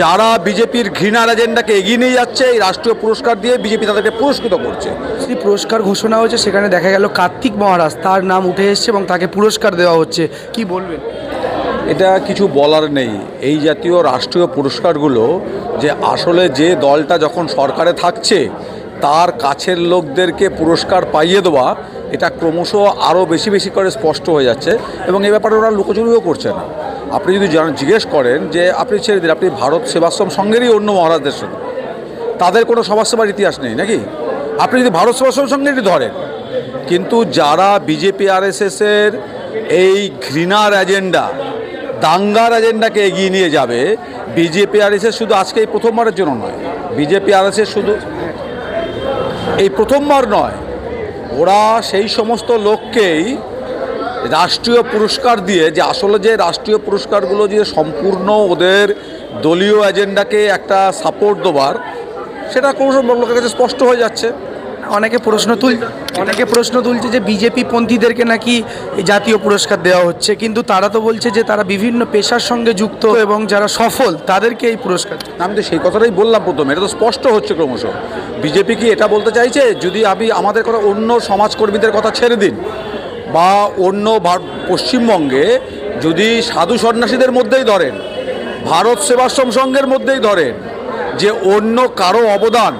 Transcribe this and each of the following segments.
যারা বিজেপির ঘৃণার এজেন্ডাকে এগিয়ে নিয়ে যাচ্ছে এই রাষ্ট্রীয় পুরস্কার দিয়ে বিজেপি তাদেরকে পুরস্কৃত করছে। সেই পুরস্কার ঘোষণা হয়েছে সেখানে দেখা গেল কার্তিক মহারাজ তার নাম উঠে এসেছে এবং তাকে পুরস্কার দেওয়া হচ্ছে। কি বলবেন? এটা কিছু বলার নেই। এই জাতীয় রাষ্ট্রীয় পুরস্কারগুলো যে আসলে যে দলটা যখন সরকারে থাকছে তার কাছের লোকদেরকে পুরস্কার পাইয়ে দেওয়া এটা ক্রমশ আরও বেশি বেশি করে স্পষ্ট হয়ে যাচ্ছে এবং এ ব্যাপারে ওরা লুকোচুরিও করছে না। আপনি যদি জিজ্ঞেস করেন যে আপনি ছেড়ে দিন আপনি ভারত সেবাশ্রম সঙ্গেরই অন্য মহারাজদের সাথে তাদের কোনো সমাজসেবার ইতিহাস নেই, নাকি? আপনি যদি ভারত সেবাশ্রম সঙ্গেরই ধরেন, কিন্তু যারা বিজেপি আরএসএসের এই ঘৃণার এজেন্ডা দাঙ্গার এজেন্ডাকে এগিয়ে নিয়ে যাবে, বিজেপি আরএসএস শুধু আজকে এই প্রথমবারের জন্য নয়, বিজেপি আরএসএস শুধু এই প্রথমবার নয়, ওরা সেই সমস্ত লোককেই রাষ্ট্রীয় পুরস্কার দিয়ে যে আসলে যে রাষ্ট্রীয় পুরস্কারগুলো যে সম্পূর্ণ ওদের দলীয় এজেন্ডাকে একটা সাপোর্ট দেওয়ার সেটা ক্রমশ লোকের কাছে স্পষ্ট হয়ে যাচ্ছে। অনেকে প্রশ্ন তুল অনেকে প্রশ্ন তুলছে যে বিজেপি পন্থীদেরকে নাকি এই জাতীয় পুরস্কার দেওয়া হচ্ছে কিন্তু তারা তো বলছে যে তারা বিভিন্ন পেশার সঙ্গে যুক্ত এবং যারা সফল তাদেরকে এই পুরস্কার আমি তো সেই কথাটাই বললাম প্রথমে এটা তো স্পষ্ট হচ্ছে ক্রমশ। বিজেপি কি এটা বলতে চাইছে? যদি আমি আমাদের কথা অন্য সমাজকর্মীদের কথা ছেড়ে দিন বা অন্য পশ্চিমবঙ্গে যদি সাধু সন্ন্যাসীদের মধ্যেই ধরেন, ভারত সেবাশ্রম সংঘের মধ্যেই ধরেন, যে অন্য কারও অবদান,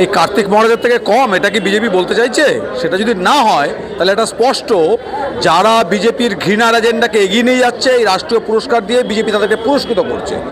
এই কার্তিক মহারাজের থেকে কম, এটা কি বিজেপি বলতে চাইছে? সেটা যদি না হয়, তাহলে এটা স্পষ্ট, যারা বিজেপির ঘৃণার এজেন্ডাকে এগিয়ে নিয়ে যাচ্ছে, এই রাষ্ট্রীয় পুরস্কার দিয়ে বিজেপি তাদেরকে পুরস্কৃত করছে।